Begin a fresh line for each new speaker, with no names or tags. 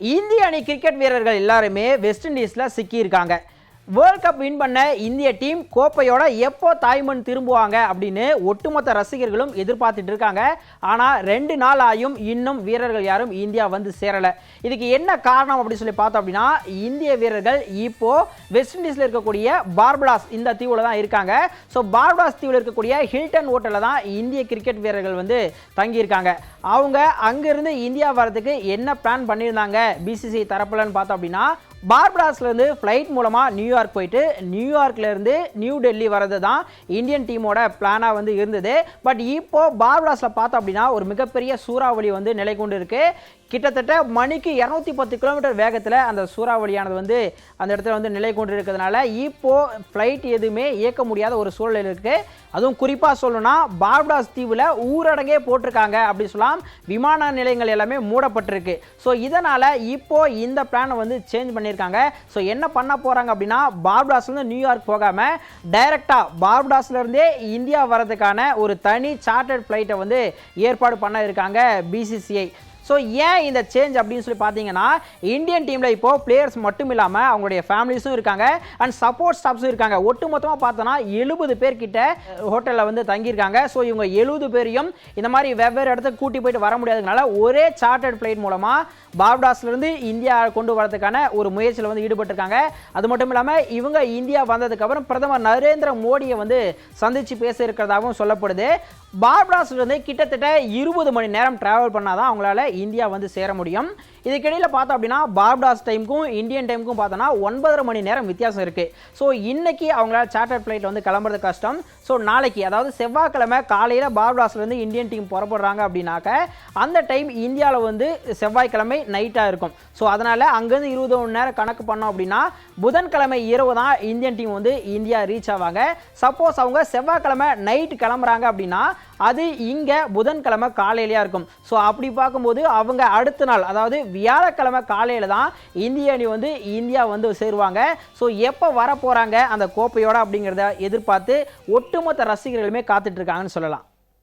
இந்திய அணி கிரிக்கெட் வீரர்கள் எல்லாருமே வெஸ்ட் இண்டீஸில் சிக்கியிருக்காங்க. வேர்ல்ட் கப் வின் பண்ண இந்திய டீம் கோப்பையோட எப்போ தாய்மண் திரும்புவாங்க அப்படின்னு ஒட்டுமொத்த ரசிகர்களும் எதிர்பார்த்துட்டு இருக்காங்க. ஆனால் ரெண்டு நாள் ஆயும் இன்னும் வீரர்கள் யாரும் இந்தியா வந்து சேரலை. இதுக்கு என்ன காரணம் அப்படின்னு சொல்லி பார்த்தோம் அப்படின்னா இந்திய வீரர்கள் இப்போ வெஸ்ட் இண்டீஸில் இருக்கக்கூடிய பார்படாஸ் இந்த தீவில் தான் இருக்காங்க. ஸோ பார்படாஸ் தீவில் இருக்கக்கூடிய ஹில்டன் ஹோட்டலில் தான் இந்திய கிரிக்கெட் வீரர்கள் வந்து தங்கியிருக்காங்க. அவங்க அங்கேருந்து இந்தியா வரதுக்கு என்ன பிளான் பண்ணியிருந்தாங்க? பிசிசிஐ தரப்புலன்னு பார்த்தோம் அப்படின்னா பார்படாஸ்லேருந்து ஃப்ளைட் மூலமாக நியூயார்க் போயிட்டு நியூயார்க்லேருந்து நியூ டெல்லி வரது தான் இந்தியன் டீமோட பிளானாக வந்து இருந்தது. பட் இப்போது பார்படாஸில் பார்த்தோம் அப்படின்னா ஒரு மிகப்பெரிய சூறாவளி வந்து நிலை கொண்டு இருக்குது கிட்டத்தட்ட மணிக்கு இரநூத்தி பத்து கிலோமீட்டர் வேகத்தில் அந்த சூறாவளியானது வந்து அந்த இடத்துல வந்து நிலை கொண்டு இருக்கிறதுனால இப்போது ஃப்ளைட் எதுவுமே இயக்க முடியாத ஒரு சூழல் இருக்குது அதுவும் குறிப்பாக சொல்லணும்னா பார்படாஸ் தீவில் ஊரடங்கே போட்டிருக்காங்க அப்படி சொல்லலாம் விமான நிலையங்கள் எல்லாமே மூடப்பட்டிருக்கு. ஸோ இதனால் இப்போது இந்த பிளானை வந்து சேஞ்ச் பண்ணி பண்ணியிருக்காங்க. ஸோ என்ன பண்ண போகிறாங்க அப்படின்னா பார்படாஸ்லேருந்து நியூயார்க் போகாமல் டைரெக்டாக பார்படாஸ்லேருந்தே இந்தியா வரதுக்கான ஒரு தனி சார்ட்டர்ட் ஃப்ளைட்டை வந்து ஏற்பாடு பண்ண இருக்காங்க பிசிசிஐ ஸோ ஏன் இந்த சேஞ்ச் அப்படின்னு சொல்லி பார்த்தீங்கன்னா இந்தியன் டீமில் இப்போ பிளேயர்ஸ் மட்டும் இல்லாமல் அவங்களுடைய ஃபேமிலிஸும் இருக்காங்க. அண்ட் சப்போர்ட் ஸ்டாஃப்ஸும் இருக்காங்க. ஒட்டுமொத்தமாக பார்த்தோன்னா எழுபது பேர் கிட்ட ஹோட்டலில் வந்து தங்கியிருக்காங்க. ஸோ இவங்க எழுபது பேரையும் இந்த மாதிரி வெவ்வேறு இடத்துக்கு கூட்டி போயிட்டு வர முடியாததுனால ஒரே சார்ட்டர்ட் ஃப்ளைட் மூலமாக பார்படாஸ்லேருந்து இந்தியா கொண்டு வரதுக்கான ஒரு முயற்சியில் வந்து ஈடுபட்டிருக்காங்க. அது மட்டும் இல்லாமல் இவங்க இந்தியா வந்ததுக்கப்புறம் பிரதமர் நரேந்திர மோடியை வந்து சந்தித்து பேச இருக்கிறதாகவும் சொல்லப்படுது. பார்படாஸ்லேருந்து கிட்டத்தட்ட இருபது மணி நேரம் ட்ராவல் பண்ணால் தான் அவங்களால இந்தியா வந்து சேர முடியும். இதுக்கிடையில் பார்த்தோம் அப்படின்னா பார்படாஸ் டைமுக்கும் இந்தியன் டைமுக்கும் பார்த்தோன்னா ஒன்பதரை மணி நேரம் வித்தியாசம் இருக்குது ஸோ இன்றைக்கி அவங்களால சார்ட்டர் ஃப்ளைட் வந்து கிளம்புறது கஷ்டம். ஸோ நாளைக்கு அதாவது செவ்வாய்க்கிழமை காலையில் பார்படாஸ்லேருந்து இந்தியன் டீம் புறப்படுறாங்க அப்படின்னாக்க அந்த டைம் இந்தியாவில் வந்து செவ்வாய்க்கிழமை நைட்டாக இருக்கும். ஸோ அதனால் அங்கேருந்து இருபது மணி நேரம் கணக்கு பண்ணோம் அப்படின்னா புதன்கிழமை இரவு தான் இந்தியன் டீம் வந்து இந்தியா ரீச் ஆவாங்க. சப்போஸ் அவங்க செவ்வாய்க்கிழமை நைட் கிளம்புறாங்க அப்படின்னா அது இங்கே புதன்கிழமை காலையிலையாக இருக்கும். ஸோ அப்படி பார்க்கும்போது அவங்க அடுத்த நாள் அதாவது வியாழக்கிழமை காலையில் தான் இந்திய அணி வந்து இந்தியா வந்து சேருவாங்க. ஸோ எப்போ வர போகிறாங்க அந்த கோப்பையோட அப்படிங்கிறத எதிர்பார்த்து ஒட்டுமொத்த ரசிகர்களுமே காத்துட்ருக்காங்கன்னு சொல்லலாம்.